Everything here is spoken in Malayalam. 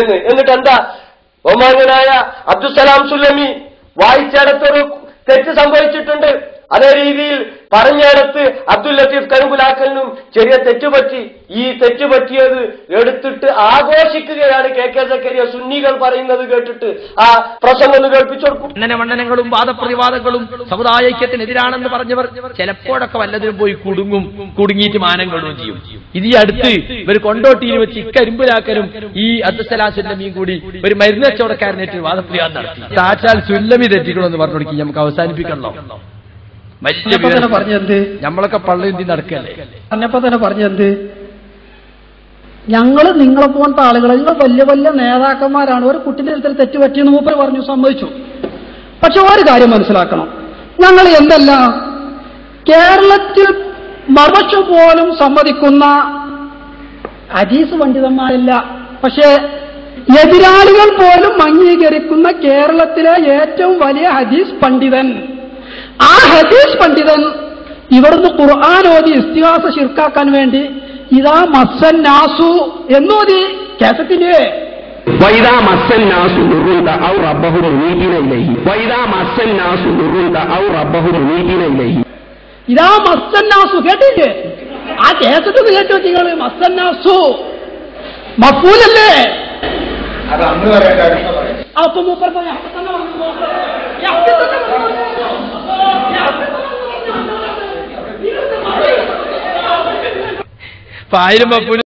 എന്ന്. എന്നിട്ട് എന്താ ബഹുമാനായ അബ്ദുസലാം സുല്ലമി വായിച്ചിടത്തൊരു തെറ്റ് സംഭവിച്ചിട്ടുണ്ട്. അതേ രീതിയിൽ പറഞ്ഞിടത്ത് അബ്ദുൽ ലത്തീഫ് കരുമ്പുലാക്കലിനും ചെറിയ തെറ്റുപറ്റി ഈ തെറ്റുപറ്റിയത് എടുത്തിട്ട് ആഘോഷിക്കുകയാണ് കെ കെ സക്കരിയ സുന്നികൾ പറയുന്നത് കേട്ടിട്ട് ആ പ്രസംഗം കേൾപ്പിച്ചു കൊടുക്കും. ഇങ്ങനെ മണ്ഡലങ്ങളും വാദപ്രതിവാദങ്ങളും സമുദായ ഐക്യത്തിനെതിരാണെന്ന് പറഞ്ഞവർ ചിലപ്പോഴൊക്കെ വല്ലതിനും പോയി കുടുങ്ങും കുടുങ്ങിയിട്ട് മാനം കൊള്ളുകയും ചെയ്യും. ഇത് ഈ അടുത്ത് ഇവർ കൊണ്ടോട്ടിയിൽ വെച്ച് ഇക്കരിമ്പിലാക്കലും ഈ അബ്ദുസലാം സുല്ലമിയും കൂടി ഒരു മരുന്ന് കച്ചവടക്കാരനായിട്ട് വാദപ്രതിവാദം നടത്തി. സാക്ഷാൽ സുല്ലമി തെറ്റിക്കണമെന്ന് പറഞ്ഞു കൊടുക്കി. നമുക്ക് അവസാനിപ്പിക്കണല്ലോ. തന്നെ പറഞ്ഞെന്ത്? നമ്മളൊക്കെ പള്ളി നടക്കല്ലേ? പറഞ്ഞപ്പോ തന്നെ പറഞ്ഞെന്ത്? ഞങ്ങൾ നിങ്ങളെ പോലത്തെ ആളുകൾ നിങ്ങൾ വലിയ വലിയ നേതാക്കന്മാരാണ്. ഒരു കുട്ടിന്റെ ഇടത്തിൽ തെറ്റ് പറ്റിയെന്ന് മൂപ്പർ പറഞ്ഞു സമ്മതിച്ചു. പക്ഷെ ഒരു കാര്യം മനസ്സിലാക്കണം. ഞങ്ങൾ എന്തല്ല കേരളത്തിൽ മറച്ചു പോലും സമ്മതിക്കുന്ന അജീസ് പണ്ഡിതന്മാരില്ല. പക്ഷേ എതിരാളികൾ പോലും അംഗീകരിക്കുന്ന കേരളത്തിലെ ഏറ്റവും വലിയ ഹദീസ് പണ്ഡിതൻ ആ ഹദീസ് പണ്ഡിതൻ ഇവിടുന്ന് ഖുർആൻ ഓതി ഇസ്തിഹാസ ശിർക്കാക്കാൻ വേണ്ടി ഇതാ മസൻ നാസു എന്നോതി കേസത്തിന്റെ വൈദാ ഔ റബ്ബഹു വൈദാ ഔ റബ്ബഹു ഇതാ മസ്സൻ നാസു കേട്ടില്ലേ? ആ കേസത്തിൽ കേട്ടോ നിങ്ങൾ. മസ്സൻ നാസു. മഫൂലല്ലേ? അപ്പൊ മൂപ്പർ പറഞ്ഞു പായലും പപ്പൂരും